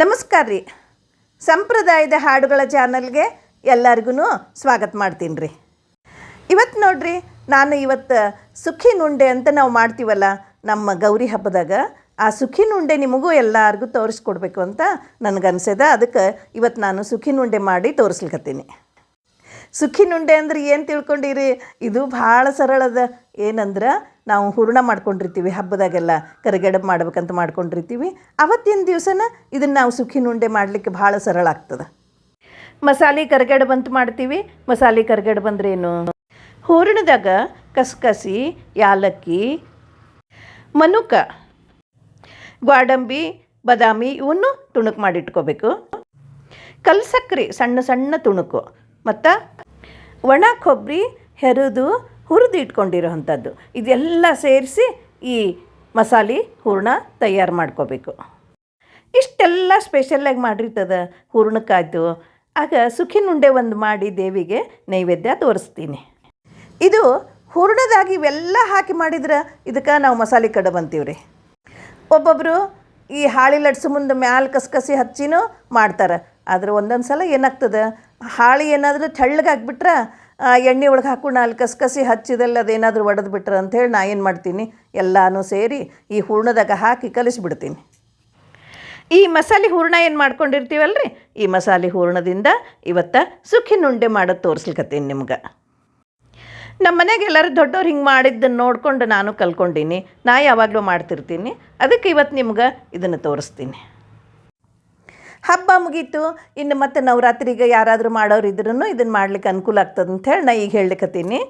ನಮಸ್ಕಾರ ರೀ. ಸಂಪ್ರದಾಯದ ಹಾಡುಗಳ ಚಾನಲ್ಗೆ ಎಲ್ಲರಿಗೂ ಸ್ವಾಗತ ಮಾಡ್ತೀನಿ ರೀ. ಇವತ್ತು ನೋಡ್ರಿ, ನಾನು ಇವತ್ತು ಸುಖಿ ನುಂಡೆ ಅಂತ ನಾವು ಮಾಡ್ತೀವಲ್ಲ, ನಮ್ಮ ಗೌರಿ ಹಬ್ಬದಾಗ, ಆ ಸುಖಿ ನುಂಡೆ ನಿಮಗೂ ಎಲ್ಲರಿಗೂ ತೋರಿಸ್ಕೊಡ್ಬೇಕು ಅಂತ ನನಗನ್ಸದ ಅದಕ್ಕೆ ಇವತ್ತು ನಾನು ಸುಖಿ ನುಂಡೆ ಮಾಡಿ ತೋರಿಸ್ಲಿಕತ್ತೀನಿ. ಸುಖಿ ನುಂಡೆ ಅಂದ್ರೆ ಏನು ತಿಳ್ಕೊಂಡಿರಿ? ಇದು ಭಾಳ ಸರಳದ. ಏನಂದ್ರೆ ನಾವು ಹೂರಣ ಮಾಡ್ಕೊಂಡಿರ್ತೀವಿ, ಹಬ್ಬದಾಗೆಲ್ಲ ಕರಿಗಡಬು ಮಾಡ್ಬೇಕಂತ ಮಾಡ್ಕೊಂಡಿರ್ತೀವಿ. ಅವತ್ತಿನ ದಿವಸನ ಇದನ್ನು ನಾವು ಸುಖಿ ನುಂಡೆ ಮಾಡಲಿಕ್ಕೆ ಭಾಳ ಸರಳ ಆಗ್ತದೆ. ಮಸಾಲೆ ಕರಿಗಡಬು ಅಂತ ಮಾಡ್ತೀವಿ. ಮಸಾಲೆ ಕರಿಗಡಬು ಅಂದ್ರೆ ಏನು? ಹೂರಣದಾಗ ಕಸಕಸಿ, ಯಾಲಕ್ಕಿ, ಮನುಕ ಗ್ವಾಡಂಬಿ ಬಾದಾಮಿ ಇವನ್ನು ತುಣುಕು ಮಾಡಿಟ್ಕೋಬೇಕು. ಕಲ್ಸಕ್ರಿ ಸಣ್ಣ ಸಣ್ಣ ತುಣುಕು. ಮತ್ತು ಒಣ ಕೊಬ್ಬರಿ, ಹೆರಿದು ಹುರಿದು ಇಟ್ಕೊಂಡಿರೋ ಅಂಥದ್ದು. ಇದೆಲ್ಲ ಸೇರಿಸಿ ಈ ಮಸಾಲೆ ಹೂರ್ಣ ತಯಾರು ಮಾಡ್ಕೋಬೇಕು. ಇಷ್ಟೆಲ್ಲ ಸ್ಪೆಷಲ್ಲಾಗಿ ಮಾಡಿರ್ತದ ಹೂರ್ಣಕ್ಕಾಯ್ತು ಆಗ ಸುಖಿನುಂಡೆ ಒಂದು ಮಾಡಿ ದೇವಿಗೆ ನೈವೇದ್ಯ ತೋರಿಸ್ತೀನಿ. ಇದು ಹೂರ್ಣದಾಗಿ ಇವೆಲ್ಲ ಹಾಕಿ ಮಾಡಿದ್ರೆ ಇದಕ್ಕೆ ನಾವು ಮಸಾಲೆ ಕಡಬು ಅಂತೀವಿ ಒಬ್ಬೊಬ್ಬರು ಈ ಹಾಳಿ ಲಡ್ಸು ಮುಂದೆ ಮ್ಯಾಲ ಕಸಕಸಿ ಹಚ್ಚಿನೂ ಮಾಡ್ತಾರೆ. ಆದ್ರೆ ಒಂದೊಂದು ಸಲ ಏನಾಗ್ತದೆ? ಹಾಳಿ ಏನಾದರೂ ತೆಳ್ಳಗಾಗ್ಬಿಟ್ರೆ ಎಣ್ಣೆ ಒಳಗೆ ಹಾಕೊಂಡು ಅಲ್ಲಿ ಕಸ್ಕಸಿ ಹಚ್ಚಿದಲ್ಲಿ ಅದೇನಾದರೂ ಒಡೆದು ಬಿಟ್ರೆ ಅಂಥೇಳಿ ನಾ ಏನು ಮಾಡ್ತೀನಿ? ಎಲ್ಲನೂ ಸೇರಿ ಈ ಹೂರ್ಣದಾಗ ಹಾಕಿ ಕಲಿಸ್ಬಿಡ್ತೀನಿ. ಈ ಮಸಾಲೆ ಹೂರ್ಣ ಏನು ಮಾಡ್ಕೊಂಡಿರ್ತೀವಲ್ರಿ? ಈ ಮಸಾಲೆ ಹೂರ್ಣದಿಂದ ಇವತ್ತು ಸುಖಿನುಂಡೆ ಮಾಡೋದು ತೋರಿಸ್ಲಿಕ್ಕತ್ತೀನಿ ನಿಮ್ಗೆ. ನಮ್ಮ ಮನೆಗೆ ಎಲ್ಲರೂ ದೊಡ್ಡವ್ರು ಹಿಂಗೆ ಮಾಡಿದ್ದನ್ನು ನೋಡ್ಕೊಂಡು ನಾನು ಕಲ್ತ್ಕೊಂಡೀನಿ ನಾ ಯಾವಾಗಲೂ ಮಾಡ್ತಿರ್ತೀನಿ. ಅದಕ್ಕೆ ಇವತ್ತು ನಿಮ್ಗೆ ಇದನ್ನು ತೋರಿಸ್ತೀನಿ. ಹಬ್ಬ ಮುಗೀತು, ಇನ್ನು ಮತ್ತೆ ನವರಾತ್ರಿಗೆ ಯಾರಾದರೂ ಮಾಡೋರು ಇದ್ರೂ ಇದನ್ನು ಮಾಡ್ಲಿಕ್ಕೆ ಅನುಕೂಲ ಆಗ್ತದೆ ಹೇಳಿ ನಾ ಈಗ ಹೇಳಲಿಕ್ಕತ್ತೀನಿ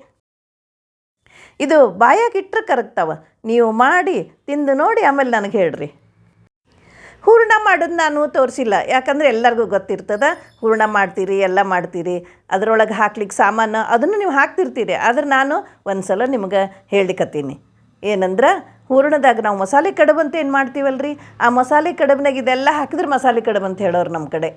ಇದು ಬಾಯಾಗಿಟ್ರೆ ಕರಗ್ತಾವ. ನೀವು ಮಾಡಿ, ತಿಂದು ನೋಡಿ ಆಮೇಲೆ ನನಗೆ ಹೇಳ್ರಿ. ಹೂರ್ಣ ಮಾಡೋದು ನಾನು ತೋರಿಸಿಲ್ಲ. ಯಾಕಂದರೆ ಎಲ್ಲರಿಗೂ ಗೊತ್ತಿರ್ತದೆ. ಹೂರ್ಣ ಮಾಡ್ತೀರಿ, ಎಲ್ಲ ಮಾಡ್ತೀರಿ. ಅದರೊಳಗೆ ಹಾಕ್ಲಿಕ್ಕೆ ಸಾಮಾನು, ಅದನ್ನು ನೀವು ಹಾಕ್ತಿರ್ತೀರಿ. ಆದ್ರೆ ನಾನು ಒಂದು ಸಲ ನಿಮ್ಗೆ ಹೇಳಿಕತ್ತೀನಿ ಏನಂದ್ರೆ ಹೂರಣದಾಗ ನಾವು ಮಸಾಲೆ ಕಡುಬು ಅಂತ ಏನು ಮಾಡ್ತೀವಲ್ರಿ? ಆ ಮಸಾಲೆ ಕಡುಬ್ನಾಗ ಇದೆಲ್ಲ ಹಾಕಿದ್ರೆ ಮಸಾಲೆ ಕಡಬು ಅಂತ ಹೇಳೋರು ನಮ್ಮ ಕಡೆ.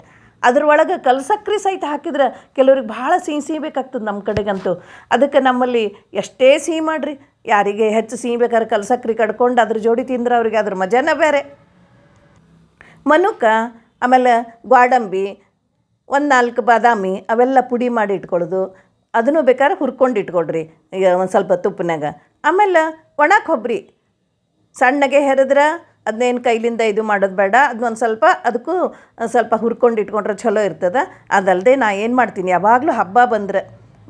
ಅದ್ರೊಳಗೆ ಕಲ್ಸಕ್ರಿ ಸಹಿತ ಹಾಕಿದ್ರೆ ಕೆಲವ್ರಿಗೆ ಭಾಳ ಸಿಹಿ ಸಿಹಿ ಬೇಕಾಗ್ತದೆ ನಮ್ಮ ಕಡೆಗಂತೂ. ಅದಕ್ಕೆ ನಮ್ಮಲ್ಲಿ ಎಷ್ಟೇ ಸಿಹಿ ಮಾಡಿರಿ. ಯಾರಿಗೆ ಹೆಚ್ಚು ಸಿಹಿ ಬೇಕಾದ್ರೆ ಕಲ್ಸಕ್ರಿ ಕಡ್ಕೊಂಡು ಅದ್ರ ಜೋಡಿ ತಿಂದ್ರೆ ಅವ್ರಿಗೆ ಅದ್ರ ಮಜಾನೇ ಬೇರೆ. ಮನುಕ, ಆಮೇಲೆ ಗ್ವಾಡಂಬಿ ಒಂದು ನಾಲ್ಕು ಬಾದಾಮಿ ಅವೆಲ್ಲ ಪುಡಿ ಮಾಡಿ ಇಟ್ಕೊಳ್ಳೋದು. ಅದನ್ನು ಬೇಕಾದ್ರೆ ಹುರ್ಕೊಂಡು ಇಟ್ಕೊಳ್ರಿ. ಒಂದು ಸ್ವಲ್ಪ ತುಪ್ಪನಾಗ ಆಮೇಲೆ ಒಣ ಕೊಬ್ಬರಿ ಸಣ್ಣಗೆ ಹೆರಿದ್ರೆ ಅದನ್ನೇನು ಕೈಲಿಂದ ಇದು ಮಾಡೋದು ಬೇಡ. ಅದನ್ನೊಂದು ಸ್ವಲ್ಪ ಅದಕ್ಕೂ ಸ್ವಲ್ಪ ಹುರ್ಕೊಂಡು ಇಟ್ಕೊಂಡ್ರೆ ಚಲೋ ಇರ್ತದೆ. ಅದಲ್ಲದೆ ನಾ ಏನು ಮಾಡ್ತೀನಿ, ಯಾವಾಗಲೂ ಹಬ್ಬ ಬಂದ್ರೆ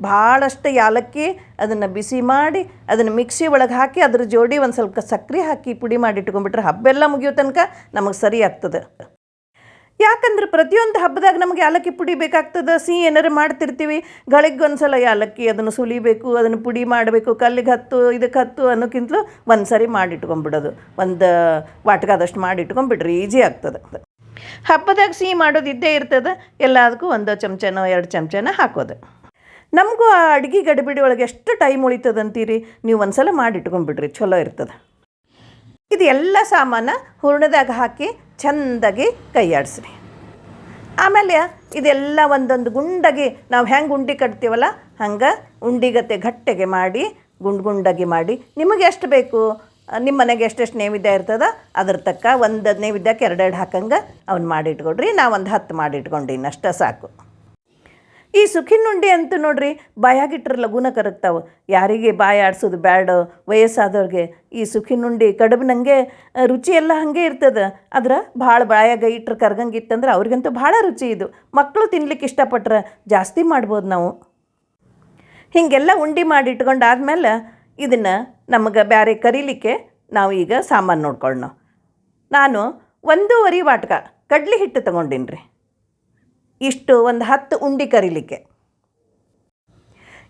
ಭಾಳಷ್ಟು ಯಾಲಕ್ಕಿ ಅದನ್ನು ಬಿಸಿ ಮಾಡಿ ಅದನ್ನು ಮಿಕ್ಸಿ ಒಳಗೆ ಹಾಕಿ ಅದ್ರ ಜೋಡಿ ಒಂದು ಸ್ವಲ್ಪ ಸಕ್ಕರೆ ಹಾಕಿ ಪುಡಿ ಮಾಡಿ ಇಟ್ಕೊಂಡ್ಬಿಟ್ರೆ ಹಬ್ಬೆಲ್ಲ ಮುಗಿಯೋ ತನಕ ನಮಗೆ ಸರಿ ಆಗ್ತದೆ. ಯಾಕಂದ್ರೆ ಪ್ರತಿಯೊಂದು ಹಬ್ಬದಾಗ ನಮಗೆ ಯಾಲಕ್ಕಿ ಪುಡಿ ಬೇಕಾಗ್ತದೆ, ಸಿಹಿ ಏನಾರು ಮಾಡ್ತಿರ್ತೀವಿ ಗಳಿಗೆ ಒಂದ್ಸಲ ಯಾಲಕ್ಕಿ ಅದನ್ನು ಸುಲಿಬೇಕು, ಅದನ್ನು ಪುಡಿ ಮಾಡಬೇಕು, ಕಲ್ಲಿಗೆ ಹತ್ತು, ಇದಕ್ಕೆ ಹತ್ತು ಅನ್ನೋಕ್ಕಿಂತಲೂ ಒಂದು ಸರಿ ಮಾಡಿ ಇಟ್ಕೊಂಡ್ಬಿಡೋದು ಒಂದು ವಾಟ್ಗಾದಷ್ಟು ಮಾಡಿ ಇಟ್ಕೊಂಡ್ಬಿಟ್ರೆ ಈಜಿ ಆಗ್ತದೆ. ಹಬ್ಬದಾಗ ಸಿಹಿ ಮಾಡೋದು ಇದ್ದೇ ಇರ್ತದೆ, ಎಲ್ಲದಕ್ಕೂ ಒಂದು ಚಮಚನೋ, ಎರಡು ಚಮಚನ ಹಾಕೋದು. ನಮಗೂ ಆ ಅಡುಗೆ ಗಡಿಬಿಡಿ ಒಳಗೆ ಎಷ್ಟು ಟೈಮ್ ಉಳಿತದೆ ಅಂತೀರಿ ನೀವು ಒಂದು ಸಲ ಮಾಡಿ ಇಟ್ಕೊಂಡ್ಬಿಡ್ರಿ ಚಲೋ ಇರ್ತದೆ. ಇದು ಎಲ್ಲ ಸಾಮಾನು ಹೂರ್ಣದಾಗ ಹಾಕಿ ಚೆಂದಾಗಿ ಕೈಯಾಡಿಸ್ರಿ. ಆಮೇಲೆ ಇದೆಲ್ಲ ಒಂದೊಂದು ಗುಂಡಾಗಿ ನಾವು ಹೆಂಗೆ ಉಂಡೆ ಕಟ್ತೀವಲ್ಲ, ಹಂಗೆ ಉಂಡಿಗತೆ ಗಟ್ಟೆಗೆ ಮಾಡಿ, ಗುಂಡು ಗುಂಡಾಗಿ ಮಾಡಿ. ನಿಮಗೆ ಎಷ್ಟು ಬೇಕು? ನಿಮ್ಮ ಮನೆಗೆ ಎಷ್ಟೆಷ್ಟು ನೈವೇದ್ಯ ಇರ್ತದ, ಅದ್ರ ತಕ್ಕ ಒಂದು ನೈವೇದ್ಯಕ್ಕೆ ಎರಡೆರಡು ಹಾಕಂಗೆ ಅವ್ನು ಮಾಡಿ ಇಟ್ಕೊಡ್ರಿ ನಾ ಒಂದು ಹತ್ತು ಮಾಡಿ ಇಟ್ಕೊಂಡೀನಿ ಅಷ್ಟೇ ಸಾಕು. ಈ ಸುಖಿನುಂಡಿ ಅಂತ ನೋಡ್ರಿ ಬಾಯಾಗಿಟ್ರೆ ಲಘುನ ಕರಗ್ತಾವೆ. ಯಾರಿಗೆ ಬಾಯಿ ಆಡ್ಸೋದು ಬ್ಯಾಡ, ವಯಸ್ಸಾದವ್ರಿಗೆ ಈ ಸುಖಿನುಂಡಿ ನನಗೆ ರುಚಿ ಎಲ್ಲ ಹಾಗೆ ಇರ್ತದೆ. ಆದ್ರೆ ಭಾಳ ಬಾಯಾಗ ಇಟ್ರೆ ಕರ್ಗಂಗೆ ಇತ್ತಂದ್ರೆ ಅವ್ರಿಗಂತೂ ಭಾಳ ರುಚಿ ಇದು. ಮಕ್ಕಳು ತಿನ್ಲಿಕ್ಕೆ ಇಷ್ಟಪಟ್ರೆ ಜಾಸ್ತಿ ಮಾಡ್ಬೋದು ನಾವು. ಹೀಗೆಲ್ಲ ಉಂಡೆ ಮಾಡಿ ಇಟ್ಕೊಂಡಾದ್ಮೇಲೆ ಇದನ್ನು ನಮಗೆ ಬೇರೆ ಕರೀಲಿಕ್ಕೆ ನಾವು ಈಗ ಸಾಮಾನು ನೋಡ್ಕೊಳ್ಳೋಣ ನಾನು ಒಂದೂವರೆ ವಾಟ್ಕ ಕಡ್ಲಿ ಹಿಟ್ಟು ತೊಗೊಂಡಿನ್ರಿ. ಇಷ್ಟು ಒಂದು ಹತ್ತು ಉಂಡೆ ಕರಿಲಿಕ್ಕೆ.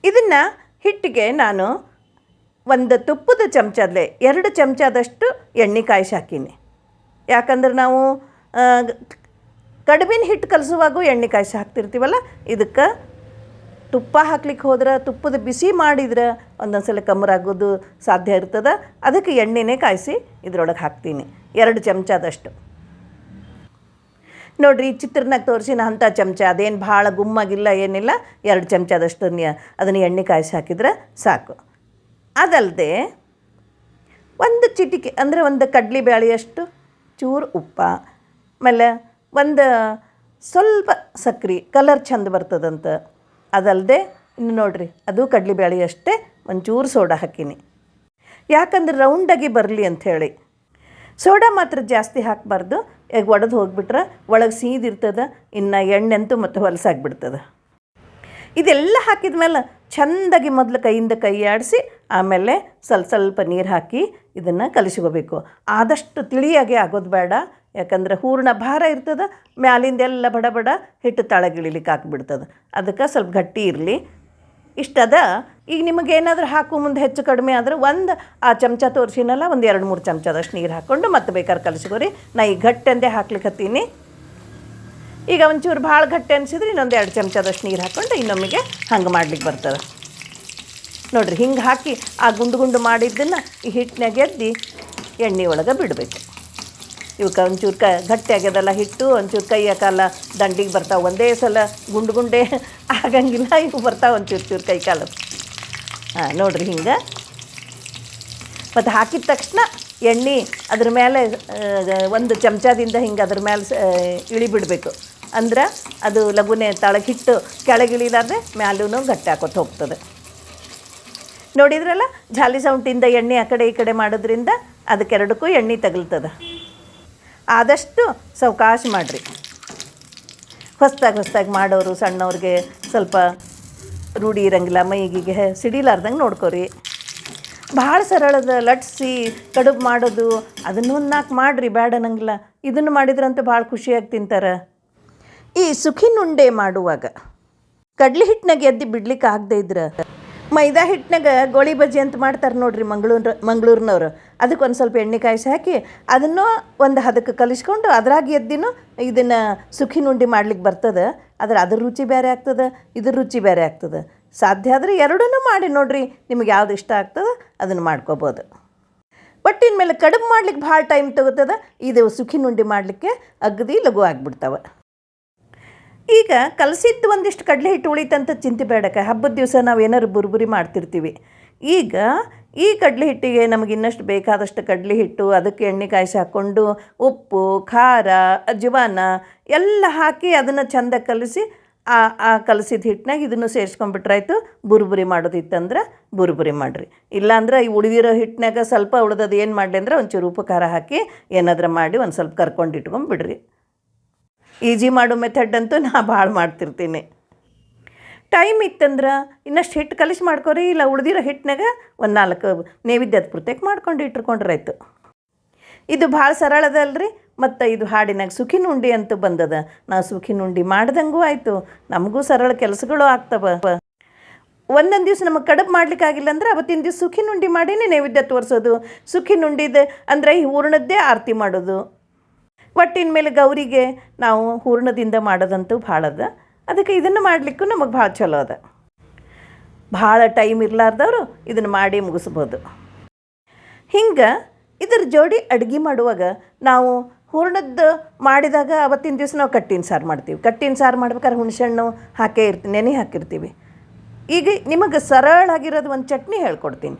ಇದನ್ನು ಹಿಟ್ಟಿಗೆ ನಾನು ಒಂದು ತುಪ್ಪದ ಚಮಚದಲ್ಲೇ ಎರಡು ಚಮಚದಷ್ಟು ಎಣ್ಣೆ ಕಾಯಿಸಿ ಹಾಕೀನಿ. ಯಾಕಂದ್ರೆ ನಾವು ಆ, ಕಡುಬಿನ ಹಿಟ್ಟು ಕಲಸುವಾಗೂ ಎಣ್ಣೆ ಕಾಯಿಸಿ ಹಾಕ್ತಿರ್ತೀವಲ್ಲ ಇದಕ್ಕೆ ತುಪ್ಪ ಹಾಕ್ಲಿಕ್ಕೆ ಹೋದ್ರೆ ತುಪ್ಪದ ಬಿಸಿ ಮಾಡಿದ್ರೆ ಒಂದೊಂದು ಸಲ ಕಮ್ಮರಾಗೋದು ಸಾಧ್ಯ ಇರ್ತದೆ. ಅದಕ್ಕೆ ಎಣ್ಣೆನೇ ಕಾಯಿಸಿ ಇದರೊಳಗೆ ಹಾಕ್ತೀನಿ. ಎರಡು ಚಮಚದಷ್ಟು. ನೋಡ್ರಿ ಚಿತ್ರನಾಗ ತೋರಿಸಿನ ಅಂಥ ಚಮಚ, ಅದೇನು ಭಾಳ ಗುಮ್ಮಾಗಿಲ್ಲ, ಏನಿಲ್ಲ, ಎರಡು ಚಮಚದಷ್ಟು ಅದನ್ನು ಎಣ್ಣೆ ಕಾಯಿಸಿ ಹಾಕಿದ್ರೆ ಸಾಕು. ಅದಲ್ಲದೆ ಒಂದು ಚಿಟಿಕೆ, ಅಂದರೆ ಒಂದು ಕಡ್ಲಿ ಬ್ಯಾಳಿಯಷ್ಟು ಚೂರು ಉಪ್ಪ, ಆಮೇಲೆ ಒಂದು ಸ್ವಲ್ಪ ಸಕ್ರೆ, ಕಲರ್ ಚಂದ ಬರ್ತದಂತ. ಅದಲ್ಲದೆ ಇನ್ನು ನೋಡಿರಿ, ಅದು ಕಡಲೆಬೇಳೆ ಅಷ್ಟೇ ಒಂಚೂರು ಸೋಡಾ ಹಾಕೀನಿ. ಯಾಕಂದ್ರೆ ರೌಂಡಾಗಿ ಬರಲಿ ಅಂಥೇಳಿ. ಸೋಡಾ ಮಾತ್ರ ಜಾಸ್ತಿ ಹಾಕಬಾರ್ದು ಒಡೆದು ಹೋಗಿಬಿಟ್ರೆ ಒಳಗೆ ಸೀದಿರ್ತದೆ ಇನ್ನು ಎಣ್ಣೆ ಅಂತೂ ಮತ್ತೆ ಹೊಲಸಾಗ್ಬಿಡ್ತದೆ ಇದೆಲ್ಲ ಹಾಕಿದ ಮೇಲೆ ಚೆಂದಾಗಿ ಮೊದಲು ಕೈಯಿಂದ ಕೈ ಆಡಿಸಿ, ಆಮೇಲೆ ಸ್ವಲ್ಪ ಸ್ವಲ್ಪ ನೀರು ಹಾಕಿ ಇದನ್ನು ಕಲಿಸ್ಕೋಬೇಕು. ಆದಷ್ಟು ತಿಳಿಯಾಗಿ ಆಗೋದು ಬೇಡ, ಯಾಕಂದ್ರೆ ಹೂರ್ಣ ಭಾರ ಇರ್ತದೆ ಮ್ಯಾಲಿಂದೆಲ್ಲ ಬಡ ಬಡ ಹಿಟ್ಟು ತಳಗಿಳಿಲಿಕ್ಕೆ ಹಾಕ್ಬಿಡ್ತದೆ ಅದಕ್ಕೆ ಸ್ವಲ್ಪ ಗಟ್ಟಿ ಇರಲಿ. ಇಷ್ಟದ ಈಗ ನಿಮಗೆ ಏನಾದರೂ ಹಾಕು ಮುಂದೆ ಹೆಚ್ಚು ಕಡಿಮೆ ಆದರೆ ಒಂದು ಆ ಚಮಚ ತೋರಿಸಿನಲ್ಲ, ಒಂದು ಎರಡು ಮೂರು ಚಮಚದಷ್ಟು ನೀರು ಹಾಕ್ಕೊಂಡು ಮತ್ತೆ ಬೇಕಾದ್ರೆ ಕಲಸ್ಕೋರಿ. ನಾ ಈಗ ಗಟ್ಟೆಂದೇ ಹಾಕ್ಲಿಕ್ಕತ್ತೀನಿ ಈಗ ಒಂಚೂರು ಭಾಳ ಗಟ್ಟಿ ಅನಿಸಿದ್ರೆ ಇನ್ನೊಂದು ಎರಡು ಚಮಚದಷ್ಟು ನೀರು ಹಾಕ್ಕೊಂಡು ಇನ್ನೊಮ್ಮೆಗೆ ಹಂಗೆ ಮಾಡ್ಲಿಕ್ಕೆ ಬರ್ತದೆ. ನೋಡಿರಿ, ಹಿಂಗೆ ಹಾಕಿ ಆ ಗುಂಡು ಗುಂಡು ಮಾಡಿದ್ದನ್ನು ಈ ಹಿಟ್ಟಿನಾಗ ಎದ್ದು ಎಣ್ಣೆ ಒಳಗೆ ಬಿಡಬೇಕು. ಇವಕ್ಕೆ ಒಂಚೂರು ಕ ಗಟ್ಟಿ ಆಗ್ಯದಲ್ಲ ಹಿಟ್ಟು, ಒಂಚೂರು ಕೈ ಕಾಲ ದಂಡಿಗೆ ಬರ್ತಾವೆ. ಒಂದೇ ಸಲ ಗುಂಡು ಗುಂಡೆ ಆಗಂಗಿಲ್ಲ, ಇವು ಬರ್ತಾವೆ ಒಂಚೂರು ಚೂರು ಕೈ ಕಾಲು. ಹಾಂ ನೋಡಿರಿ ಹಿಂಗೆ. ಮತ್ತು ಹಾಕಿದ ತಕ್ಷಣ ಎಣ್ಣೆ ಅದ್ರ ಮೇಲೆ ಒಂದು ಚಮಚದಿಂದ ಹಿಂಗೆ ಅದ್ರ ಮೇಲೆ ಇಳಿಬಿಡಬೇಕು ಇಳಿ ಬಿಡಬೇಕು. ಅಂದ್ರೆ ಅದು ಲಘುನೆ ತಳಗಿಟ್ಟು ಕೆಳಗಿಳಿಲಾರ್ದೆ ಮ್ಯಾಲೂ ಗಟ್ಟಿ ಹಾಕೋತ ಹೋಗ್ತದೆ. ನೋಡಿದ್ರಲ್ಲ, ಜಾಲಿ ಸೌಂಟಿಂದ ಎಣ್ಣೆ ಆ ಕಡೆ ಈ ಕಡೆ ಮಾಡೋದ್ರಿಂದ ಅದಕ್ಕೆರಡಕ್ಕೂ ಎಣ್ಣೆ ತಗಲ್ತದೆ. ಆದಷ್ಟು ಸಾವಕಾಶ ಮಾಡಿರಿ. ಹೊಸ್ದಾಗಿ ಹೊಸ್ದಾಗಿ ಮಾಡೋರು ಸಣ್ಣವ್ರಿಗೆ ಸ್ವಲ್ಪ ರೂಢಿ ಇರಂಗಿಲ್ಲ. ಮೈಗಿಗೆ ಸಿಡಿಲಾರ್ದಂಗೆ ನೋಡ್ಕೊರಿ. ಭಾಳ ಸರಳದ ಲಟ್ಸಿ, ಕಡುಬು ಮಾಡೋದು, ಅದನ್ನು ಒಂದು ನಾಲ್ಕು ಮಾಡಿರಿ ಬೇಡ ಅನ್ನಂಗಿಲ್ಲ ಇದನ್ನು ಮಾಡಿದ್ರಂತೂ ಭಾಳ ಖುಷಿಯಾಗಿ ತಿಂತಾರೆ. ಈ ಸುಖಿನುಂಡೆ ಮಾಡುವಾಗ ಕಡ್ಲಿ ಹಿಟ್ಟಿನಾಗ ಎದ್ದು ಬಿಡ್ಲಿಕ್ಕೆ ಆಗದೆ ಇದ್ರೆ? ಮೈದಾ ಹಿಟ್ಟಿನಾಗ ಗೋಳಿ ಬಜ್ಜಿ ಅಂತ ಮಾಡ್ತಾರೆ ನೋಡ್ರಿ ಮಂಗಳೂರು, ಮಂಗಳೂರಿನವ್ರು. ಅದಕ್ಕೆ ಒಂದು ಸ್ವಲ್ಪ ಎಣ್ಣೆ ಕಾಯಿಸಿ ಹಾಕಿ ಅದನ್ನು ಒಂದು ಹದಕ್ಕೆ ಕಲಿಸ್ಕೊಂಡು ಅದ್ರಾಗ ಎದ್ದಿನೂ ಇದನ್ನು ಸುಖಿನುಂಡಿ ಮಾಡ್ಲಿಕ್ಕೆ ಬರ್ತದೆ. ಆದ್ರೆ ಅದ್ರ ರುಚಿ ಬೇರೆ ಆಗ್ತದೆ, ಇದ್ರ ರುಚಿ ಬೇರೆ ಆಗ್ತದೆ. ಸಾಧ್ಯ ಆದರೆ ಎರಡೂ ಮಾಡಿ ನೋಡ್ರಿ, ನಿಮಗೆ ಯಾವ್ದು ಇಷ್ಟ ಆಗ್ತದೆ ಅದನ್ನು ಮಾಡ್ಕೋಬೋದು. ಬಟ್ಟಿನ ಮೇಲೆ ಕಡುಬು ಮಾಡ್ಲಿಕ್ಕೆ ಭಾಳ ಟೈಮ್ ತಗೋತದ, ಇದು ಸುಖಿನುಂಡಿ ಮಾಡಲಿಕ್ಕೆ ಅಗದಿ ಲಘು ಆಗಿಬಿಡ್ತಾವೆ. ಈಗ ಕಲಸಿದ್ದು ಒಂದಿಷ್ಟು ಕಡಲೆ ಹಿಟ್ಟು ಉಳಿತಂತ ಚಿಂತೆ ಬೇಡಕ್ಕೆ, ಹಬ್ಬದ ದಿವಸ ನಾವು ಏನಾದ್ರು ಬುರ್ಬುರಿ ಮಾಡ್ತಿರ್ತೀವಿ. ಈಗ ಈ ಕಡಲೆ ಹಿಟ್ಟಿಗೆ ನಮಗೆ ಇನ್ನಷ್ಟು ಬೇಕಾದಷ್ಟು ಕಡಲೆ ಹಿಟ್ಟು, ಅದಕ್ಕೆ ಎಣ್ಣೆ ಕಾಯಿಸಿ ಹಾಕ್ಕೊಂಡು ಉಪ್ಪು, ಖಾರ ಅಜ್ವಾನ ಎಲ್ಲ ಹಾಕಿ ಅದನ್ನು ಚಂದ ಕಲಸಿ, ಆ ಆ ಕಲಸಿದ ಹಿಟ್ಟಿನಾಗ ಇದನ್ನು ಸೇರಿಸ್ಕೊಂಡ್ಬಿಟ್ರಾಯ್ತು ಬುರುಬುರಿ ಮಾಡೋದಿತ್ತಂದ್ರೆ ಬುರುಬುರಿ ಮಾಡಿರಿ. ಇಲ್ಲಾಂದ್ರೆ ಈ ಉಳಿದಿರೋ ಹಿಟ್ಟಿನಾಗ ಸ್ವಲ್ಪ ಉಳ್ದದು ಏನು ಮಾಡಲಿ ಅಂದ್ರೆ ಒಂಚೂರು ಉಪ್ಪು, ಖಾರ ಹಾಕಿ ಏನಾದರೂ ಮಾಡಿ ಒಂದು ಸ್ವಲ್ಪ ಕರ್ಕೊಂಡು ಇಟ್ಕೊಂಡ್ಬಿಡ್ರಿ. ಈಜಿ ಮಾಡೋ ಮೆಥಡ್ ಅಂತೂ ನಾ ಭಾಳ ಮಾಡ್ತಿರ್ತೀನಿ. ಟೈಮ್ ಇತ್ತಂದ್ರೆ ಇನ್ನಷ್ಟು ಹಿಟ್ಟು ಕಲಿಸಿ ಮಾಡ್ಕೊರಿ, ಇಲ್ಲ ಉಳ್ದಿರೋ ಹಿಟ್ಟಿನಾಗ ಒಂದು ನಾಲ್ಕು ನೈವೇದ್ಯದ ಪ್ರತ್ಯೇಕ ಮಾಡ್ಕೊಂಡು ಇಟ್ಕೊಂಡ್ರಾಯ್ತು ಇದು ಭಾಳ ಸರಳದಲ್ರಿ ಮತ್ತು ಇದು ಹಾಡಿನಾಗ ಸುಖಿನ ಉಂಡಿ ಅಂತೂ ಬಂದದ. ನಾವು ಸುಖಿನ ಉಂಡಿ ಮಾಡ್ದಂಗೂ ಆಯಿತು, ನಮಗೂ ಸರಳ ಕೆಲಸಗಳು ಆಗ್ತವ. ಒಂದೊಂದು ದಿವ್ಸ ನಮಗೆ ಕಡುಬು ಮಾಡ್ಲಿಕ್ಕಾಗಿಲ್ಲ ಅಂದ್ರೆ ಅವತ್ತಿನ ದಿವ್ಸ ಸುಖಿನ ಉಂಡಿ ಮಾಡಿನೇ ನೈವೇದ್ಯ ತೋರಿಸೋದು. ಸುಖಿನ ನುಂಡಿದ ಅಂದರೆ ಈ ಹೂರ್ಣದ್ದೇ ಆರತಿ ಮಾಡೋದು. ಒಟ್ಟಿನ ಮೇಲೆ ಗೌರಿಗೆ ನಾವು ಹೂರ್ಣದಿಂದ ಮಾಡೋದಂತೂ ಭಾಳ ಅದಕ್ಕೆ ಇದನ್ನು ಮಾಡಲಿಕ್ಕೂ ನಮಗೆ ಭಾಳ ಚಲೋ ಅದ. ಭಾಳ ಟೈಮ್ ಇರಲಾರ್ದವರು ಇದನ್ನು ಮಾಡಿ ಮುಗಿಸ್ಬೋದು. ಹಿಂಗೆ ಇದ್ರ ಜೋಡಿ ಅಡುಗೆ ಮಾಡುವಾಗ ನಾವು ಹೂರ್ಣದ್ದು ಮಾಡಿದಾಗ ಅವತ್ತಿನ ದಿವಸ ನಾವು ಕಟ್ಟಿನ ಸಾರು ಮಾಡ್ತೀವಿ. ಕಟ್ಟಿನ ಸಾರು ಮಾಡ್ಬೇಕಾದ್ರೆ ಹುಣಸೆಹಣ್ಣು ಹಾಕೇ ಇರ್ತೀವಿ ನೆನೆ ಹಾಕಿರ್ತೀವಿ. ಈಗ ನಿಮಗೆ ಸರಳಾಗಿರೋದು ಒಂದು ಚಟ್ನಿ ಹೇಳ್ಕೊಡ್ತೀನಿ.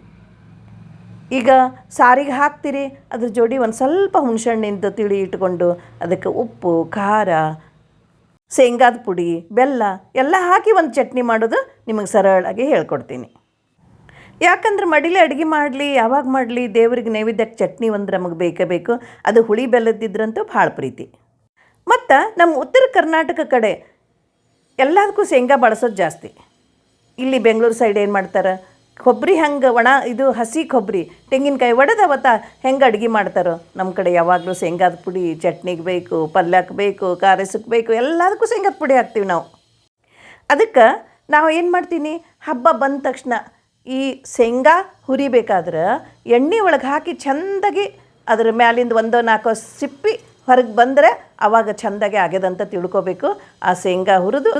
ಈಗ ಸಾರಿಗೆ ಹಾಕ್ತೀರಿ, ಅದ್ರ ಜೋಡಿ ಒಂದು ಸ್ವಲ್ಪ ಹುಣಸೆಹಣ್ಣಿಂದ ತಿಳಿ ಇಟ್ಕೊಂಡು ಅದಕ್ಕೆ ಉಪ್ಪು, ಖಾರ ಶೇಂಗಾದ ಪುಡಿ, ಬೆಲ್ಲ ಎಲ್ಲ ಹಾಕಿ ಒಂದು ಚಟ್ನಿ ಮಾಡೋದು ನಿಮಗೆ ಸರಳಾಗಿ ಹೇಳ್ಕೊಡ್ತೀನಿ. ಯಾಕಂದ್ರೆ ಮಡಿಲಿ ಅಡುಗೆ ಮಾಡಲಿ, ಯಾವಾಗ ಮಾಡಲಿ, ದೇವ್ರಿಗೆ ನೈವೇದ್ಯಕ್ಕೆ ಚಟ್ನಿ ಒಂದು ನಮಗೆ ಬೇಕೇ ಬೇಕು. ಅದು ಹುಳಿ ಬೆಲ್ಲದಿದ್ರಂತೂ ಭಾಳ ಪ್ರೀತಿ. ಮತ್ತು ನಮ್ಮ ಉತ್ತರ ಕರ್ನಾಟಕ ಕಡೆ ಎಲ್ಲದಕ್ಕೂ ಶೇಂಗಾ ಬಳಸೋದು ಜಾಸ್ತಿ. ಇಲ್ಲಿ ಬೆಂಗಳೂರು ಸೈಡ್ ಏನು ಮಾಡ್ತಾರೆ? ಕೊಬ್ಬರಿ ಹೆಂಗೆ ಒಣ, ಇದು ಹಸಿ ಕೊಬ್ಬರಿ ತೆಂಗಿನಕಾಯಿ ಒಡೆದ ಹೆಂಗೆ ಅಡುಗೆ ಮಾಡ್ತಾರೋ? ನಮ್ಮ ಕಡೆ ಯಾವಾಗಲೂ ಶೇಂಗಾದ ಪುಡಿ, ಚಟ್ನಿಗೆ ಬೇಕು ಪಲ್ಯಕ್ಕೆ ಬೇಕು ಖಾರಸಕ್ಕೆ ಬೇಕು, ಎಲ್ಲದಕ್ಕೂ ಶೇಂಗಾದ ಪುಡಿ ಹಾಕ್ತೀವಿ ನಾವು. ಅದಕ್ಕೆ ನಾವು ಏನು ಮಾಡ್ತೀನಿ? ಹಬ್ಬ ಬಂದ ತಕ್ಷಣ ಈ ಶೇಂಗಾ ಹುರಿಬೇಕಾದ್ರೆ ಎಣ್ಣೆ ಒಳಗೆ ಹಾಕಿ ಚೆಂದಾಗಿ ಅದ್ರ ಮ್ಯಾಲಿಂದ ಒಂದೋ ನಾಲ್ಕೋ ಸಿಪ್ಪಿ ಹೊರಗೆ ಬಂದರೆ ಆವಾಗ ಚೆಂದಾಗಿ ಆಗ್ಯದಂತ ತಿಳ್ಕೊಬೇಕು. ಆ ಶೇಂಗಾ ಹುರಿದು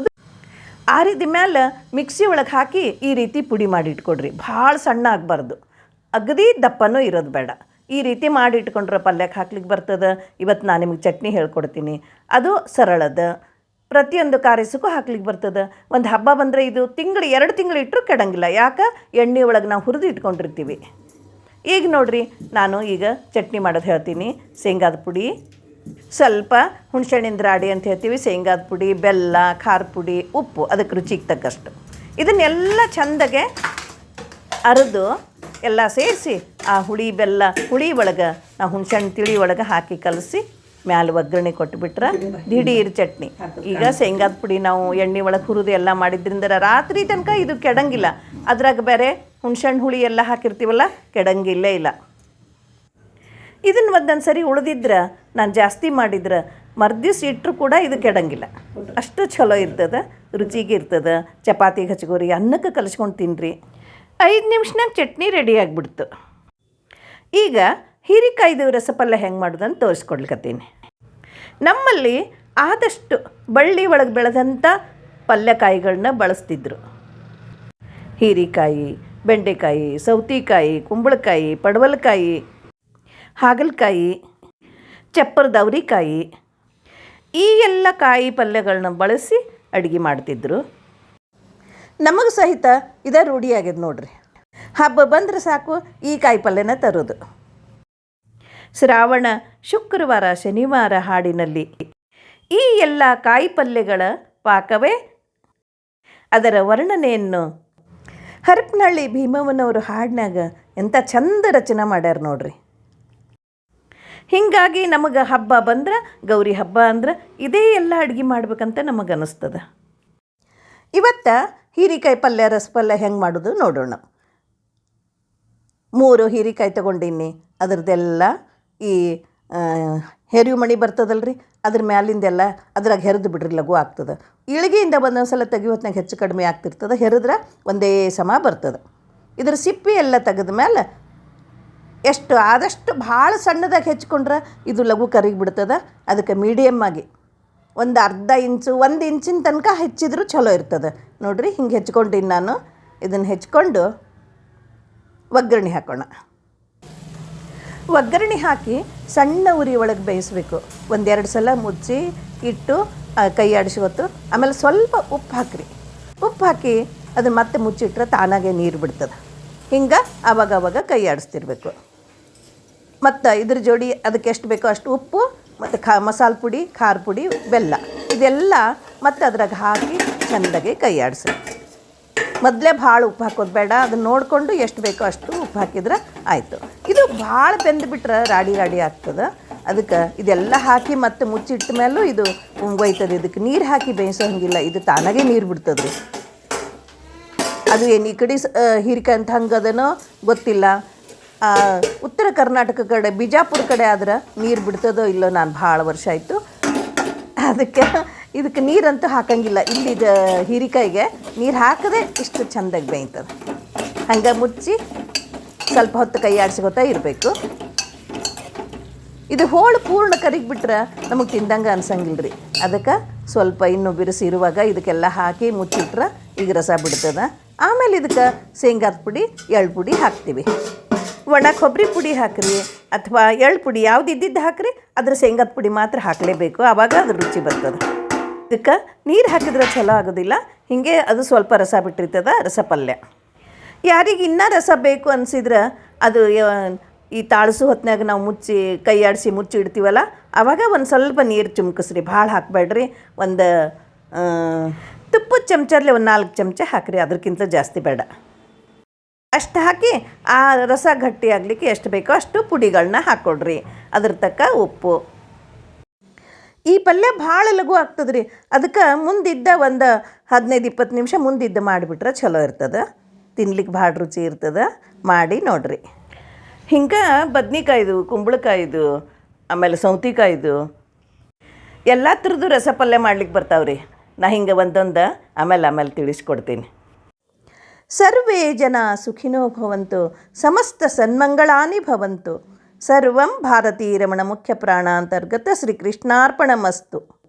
ಆರಿದ ಮೇಲೆ ಮಿಕ್ಸಿ ಒಳಗೆ ಹಾಕಿ ಈ ರೀತಿ ಪುಡಿ ಮಾಡಿ ಇಟ್ಕೊಡ್ರಿ ಭಾಳ ಸಣ್ಣ ಆಗಬಾರ್ದು. ಅಗದಿ ದಪ್ಪನೂ ಇರೋದು ಬೇಡ. ಈ ರೀತಿ ಮಾಡಿ ಇಟ್ಕೊಂಡ್ರೆ ಪಲ್ಯಕ್ಕೆ ಹಾಕ್ಲಿಕ್ಕೆ ಬರ್ತದೆ. ಇವತ್ತು ನಾನು ನಿಮಗೆ ಚಟ್ನಿ ಹೇಳ್ಕೊಡ್ತೀನಿ. ಅದು ಸರಳದ. ಪ್ರತಿಯೊಂದು ಕಾರ್ಯಸಕ್ಕೂ ಹಾಕ್ಲಿಕ್ಕೆ ಬರ್ತದೆ. ಒಂದು ಹಬ್ಬ ಬಂದರೆ ಇದು ತಿಂಗಳು, ಎರಡು ತಿಂಗಳು ಇಟ್ಟರೂ ಕೆಡಂಗಿಲ್ಲ. ಯಾಕೆ? ಎಣ್ಣೆ ಒಳಗೆ ನಾವು ಹುರಿದು ಇಟ್ಕೊಂಡಿರ್ತೀವಿ. ಈಗ ನೋಡಿರಿ, ನಾನು ಈಗ ಚಟ್ನಿ ಮಾಡೋದು ಹೇಳ್ತೀನಿ. ಶೇಂಗಾದ ಪುಡಿ ಸ್ವಲ್ಪ ಹುಣಸೆಹಣ್ಣಿನ ದ್ರಾಡಿ ಅಂತ ಹೇಳ್ತೀವಿ, ಶೇಂಗಾದ ಪುಡಿ, ಬೆಲ್ಲ, ಖಾರ ಪುಡಿ, ಉಪ್ಪು, ಅದಕ್ಕೆ ರುಚಿಗೆ ತಕ್ಕಷ್ಟು. ಇದನ್ನೆಲ್ಲ ಚಂದಗೆ ಅರೆದು ಎಲ್ಲ ಸೇರಿಸಿ ಆ ಹುಳಿ ಬೆಲ್ಲ, ಹುಳಿ ಒಳಗೆ ಆ ಹುಣಸೆಹಣ್ಣು ತಿಳಿ ಒಳಗೆ ಹಾಕಿ ಕಲಸಿ, ಮ್ಯಾಲೆ ಒಗ್ಗರಣೆ ಕೊಟ್ಟುಬಿಟ್ರೆ ದಿಢೀರ್ ಚಟ್ನಿ. ಈಗ ಶೇಂಗಾದ ಪುಡಿ ನಾವು ಎಣ್ಣೆ ಒಳಗೆ ಹುರಿದು ಎಲ್ಲ ಮಾಡಿದ್ರಿಂದ ರಾತ್ರಿ ತನಕ ಇದು ಕೆಡಂಗಿಲ್ಲ. ಅದ್ರಾಗ ಬೇರೆ ಹುಣಸೆಹಣ್ಣು ಹುಳಿ ಎಲ್ಲ ಹಾಕಿರ್ತೀವಲ್ಲ, ಕೆಡಂಗಿಲ್ಲೇ ಇಲ್ಲ. ಇದನ್ನು ಒಂದೊಂದು ಸರಿ ಉಳಿದಿದ್ರೆ, ನಾನು ಜಾಸ್ತಿ ಮಾಡಿದ್ರೆ, ಮರ್ದಿವ್ಸ ಇಟ್ಟರು ಕೂಡ ಇದು ಕೆಡಂಗಿಲ್ಲ. ಅಷ್ಟು ಚಲೋ ಇರ್ತದೆ, ರುಚಿಗೆ ಇರ್ತದೆ, ಚಪಾತಿ ಹಚ್ಕೋರಿ ಅನ್ನಕ್ಕೆ ಕಲಿಸ್ಕೊಂಡು ತಿನ್ನಿರಿ ಐದು ನಿಮಿಷನಾಗ ಚಟ್ನಿ ರೆಡಿ ಆಗಿಬಿಡ್ತು. ಈಗ ಹೀರಿಕಾಯ್ದು ರಸಪಲ್ಲ ಹೆಂಗೆ ಮಾಡೋದಂತ ತೋರಿಸ್ಕೊಡ್ಲಿಕ್ಕತ್ತೀನಿ ನಮ್ಮಲ್ಲಿ ಆದಷ್ಟು ಬಳ್ಳಿ ಒಳಗೆ ಬೆಳೆದಂಥ ಪಲ್ಯಕಾಯಿಗಳನ್ನ ಬಳಸ್ತಿದ್ರು. ಹೀರಿಕಾಯಿ, ಬೆಂಡೆಕಾಯಿ, ಸೌತೆಕಾಯಿ, ಕುಂಬಳಕಾಯಿ, ಪಡವಲಕಾಯಿ ಹಾಗಲಕಾಯಿ ಚಪ್ಪರದ ಅವರಿಕಾಯಿ ಈ ಎಲ್ಲ ಕಾಯಿ ಪಲ್ಯಗಳನ್ನ ಬಳಸಿ ಅಡುಗೆ ಮಾಡ್ತಿದ್ರು. ನಮಗೆ ಸಹಿತ ಇದೇ ರೂಢಿಯಾಗಿದೆ ನೋಡ್ರಿ. ಹಬ್ಬ ಬಂದರೆ ಸಾಕು ಈ ಕಾಯಿ ಪಲ್ಯನ ತರೋದು. ಶ್ರಾವಣ, ಶುಕ್ರವಾರ, ಶನಿವಾರ ಹಾಡಿನಲ್ಲಿ ಈ ಎಲ್ಲ ಕಾಯಿ ಪಲ್ಯಗಳ ಪಾಕವೇ. ಅದರ ವರ್ಣನೆಯನ್ನು ಹರಪನಹಳ್ಳಿ ಭೀಮವ್ವನವರು ಹಾಡಿನಾಗ ಎಂಥ ಚಂದ ರಚನೆ ಮಾಡ್ಯಾರ ನೋಡ್ರಿ. ಹೀಗಾಗಿ ನಮಗೆ ಹಬ್ಬ ಬಂದ್ರೆ, ಗೌರಿ ಹಬ್ಬ ಅಂದ್ರೆ ಇದೇ ಎಲ್ಲ ಅಡುಗೆ ಮಾಡ್ಬೇಕಂತ ನಮಗೆ ಅನ್ನಿಸ್ತದೆ ಇವತ್ತು ಹೀರಿಕಾಯಿ ಪಲ್ಯ ರಸಪಲ್ಯ ಹೆಂಗೆ ಮಾಡೋದು ನೋಡೋಣ. ಮೂರು ಹೀರಿಕಾಯಿ ತಗೊಂಡೀನಿ ಅದ್ರದ್ದೆಲ್ಲ ಈ ಹೆರಿವು ಮಣಿ ಬರ್ತದಲ್ರಿ, ಅದ್ರ ಮ್ಯಾಲಿಂದೆಲ್ಲ ಅದ್ರಾಗ ಹೆರಿದು ಬಿಡ್ರಿ ಲಘು ಆಗ್ತದೆ. ಇಳಿಗೆಯಿಂದ ಒಂದೊಂದು ಸಲ ಹೆಚ್ಚು ಕಡಿಮೆ ಆಗ್ತಿರ್ತದೆ, ಹೆರಿದ್ರೆ ಒಂದೇ ಸಮ ಬರ್ತದೆ. ಇದ್ರ ಸಿಪ್ಪಿ ಎಲ್ಲ ತೆಗೆದ ಮೇಲೆ ಎಷ್ಟು ಆದಷ್ಟು ಭಾಳ ಸಣ್ಣದಾಗಿ ಹೆಚ್ಕೊಂಡ್ರೆ ಇದು ಲಘು ಕರಿಗೆ ಬಿಡ್ತದೆ. ಅದಕ್ಕೆ ಮೀಡಿಯಮ್ ಆಗಿ ಒಂದು ಅರ್ಧ ಇಂಚು, ಒಂದು ಇಂಚಿನ ತನಕ ಹೆಚ್ಚಿದ್ರೂ ಚಲೋ ಇರ್ತದೆ. ನೋಡಿರಿ, ಹಿಂಗೆ ಹೆಚ್ಕೊಂಡಿನಿ ನಾನು. ಇದನ್ನು ಹೆಚ್ಕೊಂಡು ಒಗ್ಗರಣೆ ಹಾಕೋಣ. ಒಗ್ಗರಣೆ ಹಾಕಿ ಸಣ್ಣ ಉರಿ ಒಳಗೆ ಬೇಯಿಸ್ಬೇಕು. ಒಂದೆರಡು ಸಲ ಮುಚ್ಚಿ ಇಟ್ಟು ಕೈ ಆಡಿಸಿ ಹೊತ್ತು. ಆಮೇಲೆ ಸ್ವಲ್ಪ ಉಪ್ಪು ಹಾಕ್ರಿ. ಉಪ್ಪು ಹಾಕಿ ಅದನ್ನು ಮತ್ತೆ ಮುಚ್ಚಿಟ್ರೆ ತಾನಾಗೆ ನೀರು ಬಿಡ್ತದೆ. ಹಿಂಗೆ ಆವಾಗ ಆವಾಗ ಕೈ ಆಡಿಸ್ತಿರ್ಬೇಕು. ಮತ್ತು ಇದ್ರ ಜೋಡಿ ಅದಕ್ಕೆ ಎಷ್ಟು ಬೇಕೋ ಅಷ್ಟು ಉಪ್ಪು, ಮತ್ತು ಖಾ, ಮಸಾಲೆ ಪುಡಿ, ಖಾರ ಪುಡಿ, ಬೆಲ್ಲ. ಇದೆಲ್ಲ ಮತ್ತು ಅದ್ರಾಗ ಹಾಕಿ ಚೆಂದಾಗಿ ಕೈ ಆಡಿಸಿ. ಮೊದಲೇ ಭಾಳ ಉಪ್ಪು ಹಾಕೋದು ಬೇಡ, ಅದನ್ನ ನೋಡಿಕೊಂಡು ಎಷ್ಟು ಬೇಕೋ ಅಷ್ಟು ಉಪ್ಪು ಹಾಕಿದ್ರೆ ಆಯಿತು. ಇದು ಭಾಳ ಬೆಂದುಬಿಟ್ರೆ ರಾಡಿ ರಾಡಿ ಆಗ್ತದೆ. ಅದಕ್ಕೆ ಇದೆಲ್ಲ ಹಾಕಿ ಮತ್ತೆ ಮುಚ್ಚಿಟ್ಟ ಮೇಲೂ ಇದು ಒಯ್ತದೆ ಇದಕ್ಕೆ ನೀರು ಹಾಕಿ ಬೇಯಿಸೋ ಹಂಗಿಲ್ಲ ಇದು ತಾನಾಗೆ ನೀರು ಬಿಡ್ತದೆ ಅದು ಏನು ಈ ಕಡೆ ಸ- ಹಂಗದನೋ ಗೊತ್ತಿಲ್ಲ. ಉತ್ತರ ಕರ್ನಾಟಕ ಕಡೆ, ಬಿಜಾಪುರ ಕಡೆ ಆದ್ರೆ ನೀರು ಬಿಡ್ತದೋ ಇಲ್ಲೋ ನಾನು ಭಾಳ ವರ್ಷ ಆಯಿತು. ಅದಕ್ಕೆ ಇದಕ್ಕೆ ನೀರಂತೂ ಹಾಕಂಗಿಲ್ಲ. ಇಲ್ಲಿ ಹೀರಿಕಾಯಿಗೆ ನೀರು ಹಾಕದೆ ಇಷ್ಟು ಚೆಂದಾಗಿ ಬೇಯ್ತದೆ. ಹಂಗೆ ಮುಚ್ಚಿ ಸ್ವಲ್ಪ ಹೊತ್ತು ಕೈ ಆಡಿಸ್ಕೊತಾ ಇರಬೇಕು. ಇದು ಹೋಳು ಪೂರ್ಣ ಕರಿಗಿಬಿಟ್ರೆ ನಮಗೆ ತಿಂದಂಗೆ ಅನ್ಸಂಗಿಲ್ಲ ರೀ ಅದಕ್ಕೆ ಸ್ವಲ್ಪ ಇನ್ನು ಬಿರುಸಿ ಇರುವಾಗ ಇದಕ್ಕೆಲ್ಲ ಹಾಕಿ ಮುಚ್ಚಿಟ್ರೆ ಈಗ ರಸ ಬಿಡ್ತದೆ. ಆಮೇಲೆ ಇದಕ್ಕೆ ಶೇಂಗಾದ ಪುಡಿ, ಎಳ್ಳು ಪುಡಿ ಹಾಕ್ತೀವಿ. ಒಣ ಕೊಬ್ಬರಿ ಪುಡಿ ಹಾಕ್ರಿ ಅಥವಾ ಎಳ್ಳು ಪುಡಿ ಯಾವ್ದು ಇದ್ದಿದ್ದು ಹಾಕ್ರಿ, ಅದ್ರ ಶೇಂಗದ ಪುಡಿ ಮಾತ್ರ ಹಾಕಲೇಬೇಕು. ಆವಾಗ ಅದ್ರ ರುಚಿ ಬರ್ತದೆ. ಇದಕ್ಕೆ ನೀರು ಹಾಕಿದ್ರೆ ಚಲೋ ಆಗೋದಿಲ್ಲ, ಹೀಗೆ ಅದು ಸ್ವಲ್ಪ ರಸ ಬಿಟ್ಟಿರ್ತದ ರಸ ಪಲ್ಯ ಯಾರಿಗೆ ಇನ್ನೂ ರಸ ಬೇಕು ಅನಿಸಿದ್ರೆ ಅದು ಈ ತಾಳಸು ಹೊತ್ತಿನಾಗ ನಾವು ಮುಚ್ಚಿ ಕೈ ಆಡಿಸಿ ಮುಚ್ಚಿ ಇಡ್ತೀವಲ್ಲ ಆವಾಗ ಒಂದು ಸ್ವಲ್ಪ ನೀರು ಚುಮ್ಕಿಸ್ರಿ. ಭಾಳ ಹಾಕಬೇಡ್ರಿ. ಒಂದು ತುಪ್ಪದ ಚಮಚಲ್ಲಿ ಒಂದು ನಾಲ್ಕು ಚಮಚ ಹಾಕ್ರಿ. ಅದಕ್ಕಿಂತ ಜಾಸ್ತಿ ಬೇಡ. ಅಷ್ಟು ಹಾಕಿ ಆ ರಸ ಗಟ್ಟಿ ಆಗಲಿಕ್ಕೆ ಎಷ್ಟು ಬೇಕೋ ಅಷ್ಟು ಪುಡಿಗಳನ್ನ ಹಾಕ್ಕೊಡ್ರಿ ಅದ್ರ ತಕ್ಕ ಉಪ್ಪು. ಈ ಪಲ್ಯ ಭಾಳ ಲಘು ಆಗ್ತದೆ ರೀ ಅದಕ್ಕೆ ಮುಂದಿದ್ದ ಒಂದು ಹದಿನೈದು ಇಪ್ಪತ್ತು ನಿಮಿಷ ಮುಂದಿದ್ದ ಮಾಡಿಬಿಟ್ರೆ ಚಲೋ ಇರ್ತದೆ. ತಿನ್ಲಿಕ್ಕೆ ಭಾಳ ರುಚಿ ಇರ್ತದೆ. ಮಾಡಿ ನೋಡ್ರಿ. ಹಿಂಗೆ ಬದ್ನಿಕಾಯ್ದು, ಕುಂಬಳಕಾಯ್ದು, ಆಮೇಲೆ ಸೌತಿಕಾಯ್ದು ಎಲ್ಲ ಥರದ್ದು ರಸ ಪಲ್ಯ ಮಾಡ್ಲಿಕ್ಕೆ ಬರ್ತಾವ್ರಿ. ನಾ ಹಿಂಗೆ ಒಂದೊಂದು, ಆಮೇಲೆ ಆಮೇಲೆ ತಿಳಿಸ್ಕೊಡ್ತೀನಿ. ಸರ್ವೇ ಜನ ಸುಖಿನೋ ಭವಂತು ಸಮಸ್ತ ಸನ್ಮಂಗಳಾನಿ ಭವಂತು. ಸರ್ವಂ ಭಾರತೀ ರಮಣ ಮುಖ್ಯ ಪ್ರಾಣಾಂತರ್ಗತ ಶ್ರೀಕೃಷ್ಣಾರ್ಪಣಮಸ್ತು.